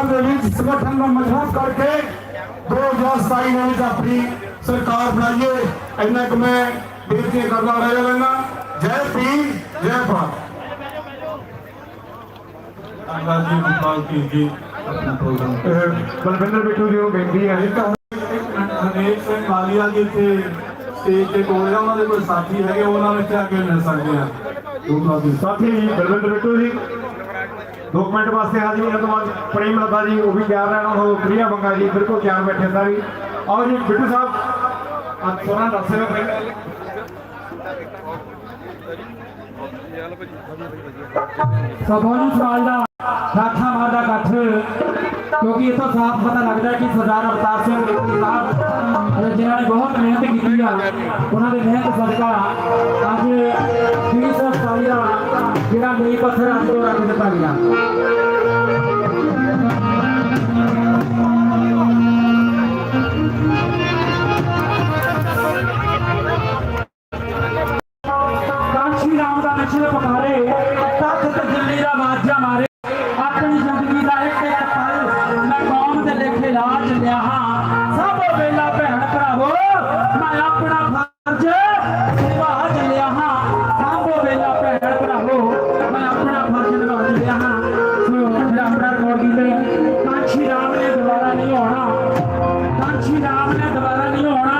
ਪੰਜਾਬ ਦੇ ਵਿੱਚ ਸੰਗਠਨ ਨੂੰ ਮਜ਼ਬੂਤ ਕਰਕੇ 2027 ਦੇ ਵਿੱਚ ਆਪਣੀ ਸਰਕਾਰ ਬਣਾਈਏ। ਇੰਨਾ ਕਿ ਮੈਂ ਬੇਨਤੀ ਕਰਦਾ ਰਹਿ ਲੈਣਾ ਜੈ ਭੀਮ ਜੈ ਭਾਰਤ। ਧੰਨਵਾਦ ਜੀ ਗੁਰਪਾਲ ਸਿੰਘ ਜੀ ਆਪਣਾ ਪ੍ਰੋਗਰਾਮ। ਬਲਵਿੰਦਰ ਬਿੱਟੂ ਜੀ ਨੂੰ ਬੇਨਤੀ ਹੈ। ਹਰੇਕ ਸਿੰਘ ਮਾਲੀਆ ਜੀ ਤੇ ਸਟੇਜ ਤੇ ਕੋਲ ਆ ਉਹਨਾਂ ਦੇ ਕੋਈ ਸਾਥੀ ਹੈਗੇ ਉਹਨਾਂ ਵਿੱਚ ਆ ਕੇ ਮਿਲ ਸਕਦੇ ਆ। ਸਾਥੀ ਬਲਵਿੰਦਰ ਬਿੱਟੂ ਜੀ। ਦੋ ਕੁ ਮਿੰਟ ਵਾਸਤੇ ਹਾਜ਼ਰ ਹੋਣ ਤੋਂ ਬਾਅਦ ਪ੍ਰੇਮ ਲਤਾ ਜੀ, ਉਹ ਵੀ ਤਿਆਰ ਰਹਿਣਾ, ਉਹ ਪ੍ਰਿਆ ਬੰਗਾ ਜੀ ਬਿਲਕੁਲ ਤਿਆਰ ਬੈਠੇ ਸਾਰੇ। ਆਓ ਜੀ, ਬਿੱਟੂ ਸਾਹਿਬ, ਅੱਜ ਸੋਨਾ ਦੱਸਿਓ ਫਿਰ। ਸਭੋਨੀ ਸਮਾਜ ਦਾ ਠਾਠਾ ਮਾਰਦਾ ਇਕੱਠ, ਕਿਉਂਕਿ ਇਹ ਤਾਂ ਸਾਫ਼ ਪਤਾ ਲੱਗਦਾ ਕਿ ਸਰਦਾਰ ਅਵਤਾਰ ਸਿੰਘ ਗਿੱਲ ਸਾਹਿਬ ਜਿਨ੍ਹਾਂ ਨੇ ਬਹੁਤ ਮਿਹਨਤ ਕੀਤੀ ਆ, ਉਹਨਾਂ ਦੇ ਮਿਹਨਤ ਸਦਕਾ ਅੱਜ 2027 ਦਾ ਜਿਹੜਾ ਨੀਂਹ ਪੱਥਰ আমরা নিতে পারি না ਆਪਣੀ ਜ਼ਿੰਦਗੀ ਦਾ ਇੱਕ ਇੱਕ ਪਲ ਮੈਂ ਕੌਮ ਦੇ ਲੇਖੇ ਲਾ ਚੱਲਿਆ ਹਾਂ। ਰਾਮ ਨੇ ਦੁਬਾਰਾ ਨਹੀਂ ਆਉਣਾ